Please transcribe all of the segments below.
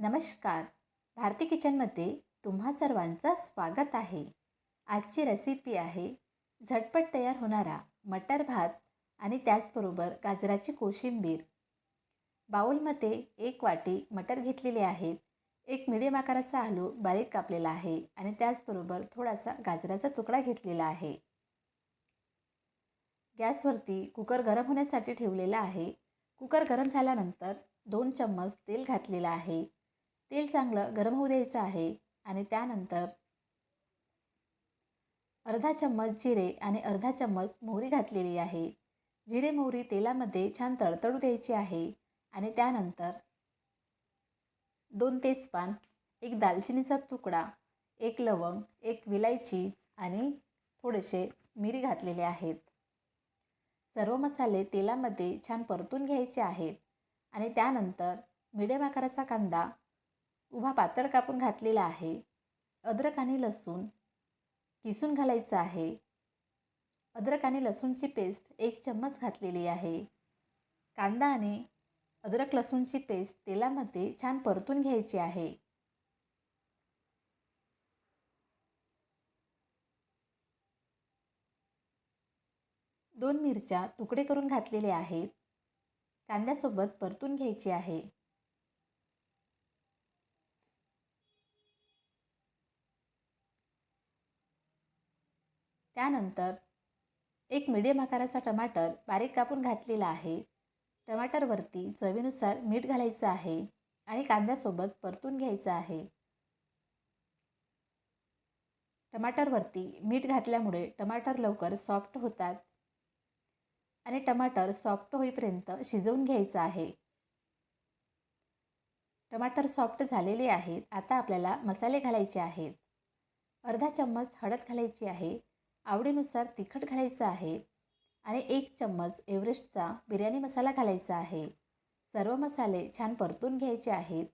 नमस्कार. भारती किचनमध्ये तुम्हा सर्वांचं स्वागत आहे. आजची रेसिपी आहे झटपट तयार होणारा मटर भात आणि त्याचबरोबर गाजराची कोशिंबीर. बाऊलमध्ये एक वाटी मटर घेतलेले आहेत. एक मिडियम आकाराचा आलू बारीक कापलेला आहे आणि त्याचबरोबर थोडासा गाजराचा तुकडा घेतलेला आहे. गॅसवरती कुकर गरम होण्यासाठी ठेवलेला आहे. कुकर गरम झाल्यानंतर दोन चम्मच तेल घातलेलं आहे. तेल चांगलं गरम होऊ द्यायचं आहे आणि त्यानंतर अर्धा चम्मच जिरे आणि अर्धा चम्मच मोहरी घातलेली आहे. जिरे मोहरी तेलामध्ये छान तडतडू द्यायची आहे आणि त्यानंतर दोन तेजपान एक दालचिनीचा तुकडा एक लवंग एक विलायची आणि थोडेसे मिरी घातलेले आहेत. सर्व मसाले तेलामध्ये छान परतून घ्यायचे आहेत आणि त्यानंतर मिडियम आकाराचा कांदा उभा पातळ कापून घातलेला आहे. अद्रक आणि लसूण किसून घालायचं आहे. अद्रक आणि लसूणची पेस्ट एक चम्मच घातलेली आहे. कांदा आणि अद्रक लसूणची पेस्ट तेलामध्ये छान परतून घ्यायची आहे. दोन मिरच्या तुकडे करून घातलेले आहेत. कांद्यासोबत परतून घ्यायची आहे. त्यानंतर एक मिडियम आकाराचा टमाटर बारीक कापून घातलेला आहे. टमाटरवरती चवीनुसार मीठ घालायचं आहे आणि कांद्यासोबत परतून घ्यायचं आहे. टमाटरवरती मीठ घातल्यामुळे टमाटर लवकर सॉफ्ट होतात आणि टमाटर सॉफ्ट होईपर्यंत शिजवून घ्यायचं आहे. टमाटर सॉफ्ट झालेले आहेत. आता आपल्याला मसाले घालायचे आहेत. अर्धा चम्मच हळद घालायची आहे. आवडीनुसार तिखट घालायचं आहे आणि एक चम्मच एव्हरेस्टचा बिर्याणी मसाला घालायचा आहे. सर्व मसाले छान परतून घ्यायचे आहेत.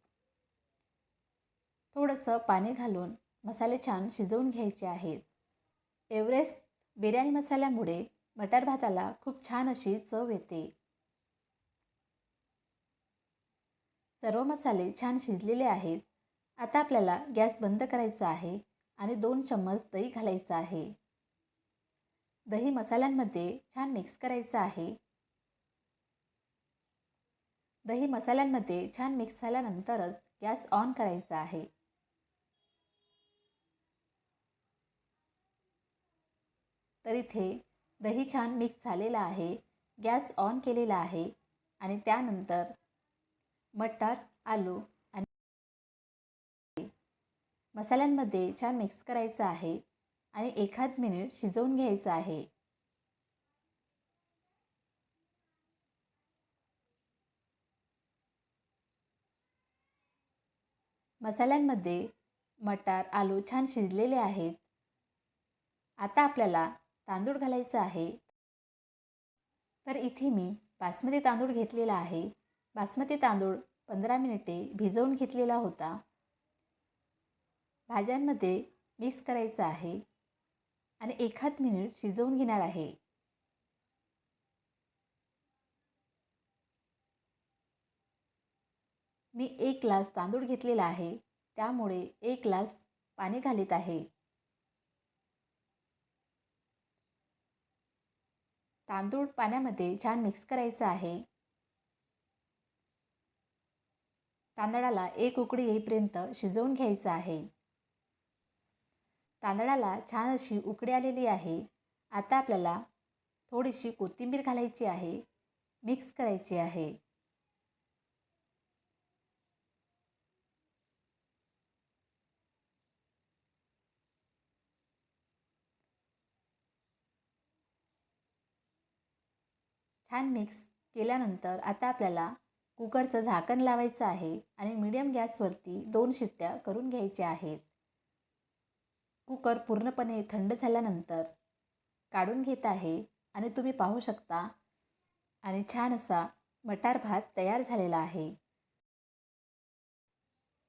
थोडंसं पाणी घालून मसाले छान शिजवून घ्यायचे आहेत. एव्हरेस्ट बिर्याणी मसाल्यामुळे मटार भाताला खूप छान अशी चव येते. सर्व मसाले छान शिजलेले आहेत. आता आपल्याला गॅस बंद करायचा आहे आणि दोन चम्मच दही घालायचं आहे. दही मसाल्यांमध्ये छान मिक्स करायचं आहे. दही मसाल्यांमध्ये छान मिक्स झाल्यानंतरच गॅस ऑन करायचा आहे. तर इथे दही छान मिक्स झालेला आहे गॅस ऑन केलेला आहे आणि त्यानंतर मटार आलू आणि मसाल्यांमध्ये छान मिक्स करायचं आहे. आणि एखाद मिनिट शिजवून घ्यायचं आहे. मसाल्यांमध्ये मटार आलू छान शिजलेले आहेत. आता आपल्याला तांदूळ घालायचं आहे. तर इथे मी बासमती तांदूळ घेतलेला आहे. बासमती तांदूळ पंधरा मिनिटे भिजवून घेतलेला होता. भाज्यांमध्ये मिक्स करायचं आहे. आणि एखाद मिनिट शिजवून घेणार आहे. मी एक ग्लास तांदूळ घेतलेला आहे. त्यामुळे एक ग्लास पाणी घालीत आहे. तांदूळ पाण्यामध्ये छान मिक्स करायचं आहे. तांदळाला एक उकडी येईपर्यंत शिजवून घ्यायचं आहे. तांदळाला छान अशी उकडी आलेली आहे. आता आपल्याला थोडीशी कोथिंबीर घालायची आहे. मिक्स करायची आहे. छान मिक्स केल्यानंतर आता आपल्याला कुकरचं झाकण लावायचं आहे आणि मीडियम गॅसवरती दोन शिट्ट्या करून घ्यायच्या आहेत. कुकर पूर्णपणे थंड झाल्यानंतर काढून घेत आहे आणि तुम्ही पाहू शकता. आणि छान असा मटार भात तयार झालेला आहे.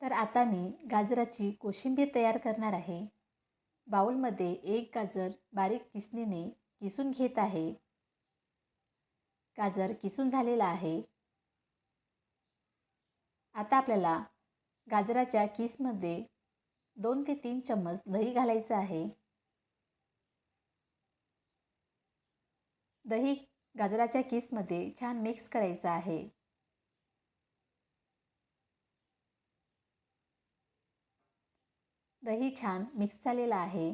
तर आता मी गाजराची कोशिंबीर तयार करणार आहे. बाऊलमध्ये एक गाजर बारीक किसणीने किसून घेत आहे. गाजर किसून झालेला आहे. आता आपल्याला गाजराच्या किसमध्ये दोन ते तीन चम्मच दही घालायचं आहे. दही गाजराच्या किसमध्ये छान मिक्स करायचं आहे. दही छान मिक्स झालेलं आहे.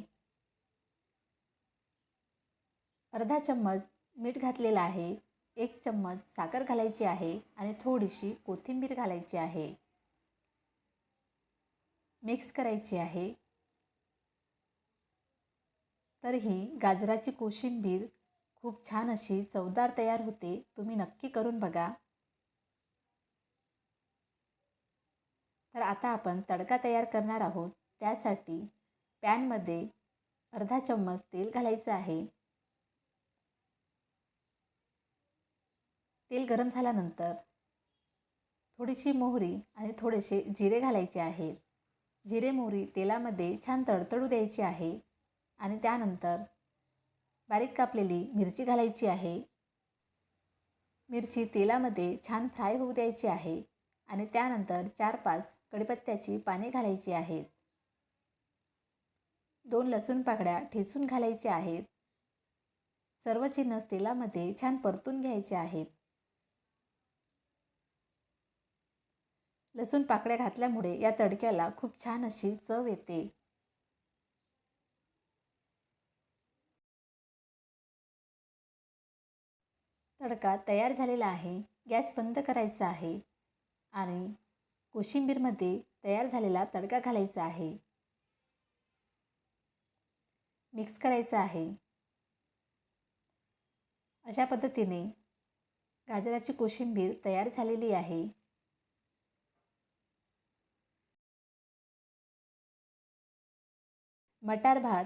अर्धा चम्मच मीठ घातलेलं आहे. एक चम्मच साखर घालायची आहे आणि थोडीशी कोथिंबीर घालायची आहे. मिक्स करायची आहे. तर ही गाजराची कोशिंबीर खूप छान अशी चवदार तयार होते. तुम्ही नक्की करून बघा. तर आता आपण तडका तयार करणार आहोत. त्यासाठी पॅनमध्ये अर्धा चम्मच तेल घालायचं आहे. तेल गरम झाल्यानंतर थोडीशी मोहरी आणि थोडेसे जिरे घालायचे आहेत. जिरे मोहरी तेलामध्ये छान तडतडू द्यायची आहे आणि त्यानंतर बारीक कापलेली मिरची घालायची आहे. मिरची तेलामध्ये छान फ्राय होऊ द्यायची आहे आणि त्यानंतर चार पाच कडीपत्त्याची पाने घालायची आहेत. दोन लसूण पाकड्या ठेसून घालायच्या आहेत. सर्व चिन्नस तेलामध्ये छान परतून घ्यायचे आहेत. लसूण पाकळ्या घातल्यामुळे या तडक्याला खूप छान अशी चव येते. तडका तयार झालेला आहे. गॅस बंद करायचा आहे. आणि कोशिंबीरमध्ये तयार झालेला तडका घालायचा आहे. मिक्स करायचा आहे. अशा पद्धतीने गाजराची कोशिंबीर तयार झालेली आहे. मटार भात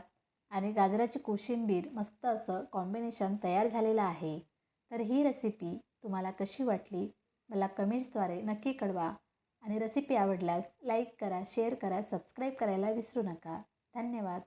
आणि गाजराची कोशिंबीर मस्त असं कॉम्बिनेशन तयार झालेलं आहे. तर ही रेसिपी तुम्हाला कशी वाटली? मला कमेंट्सद्वारे नक्की कळवा. आणि रेसिपी आवडल्यास लाईक करा शेअर करा सबस्क्राईब करायला विसरू नका. धन्यवाद.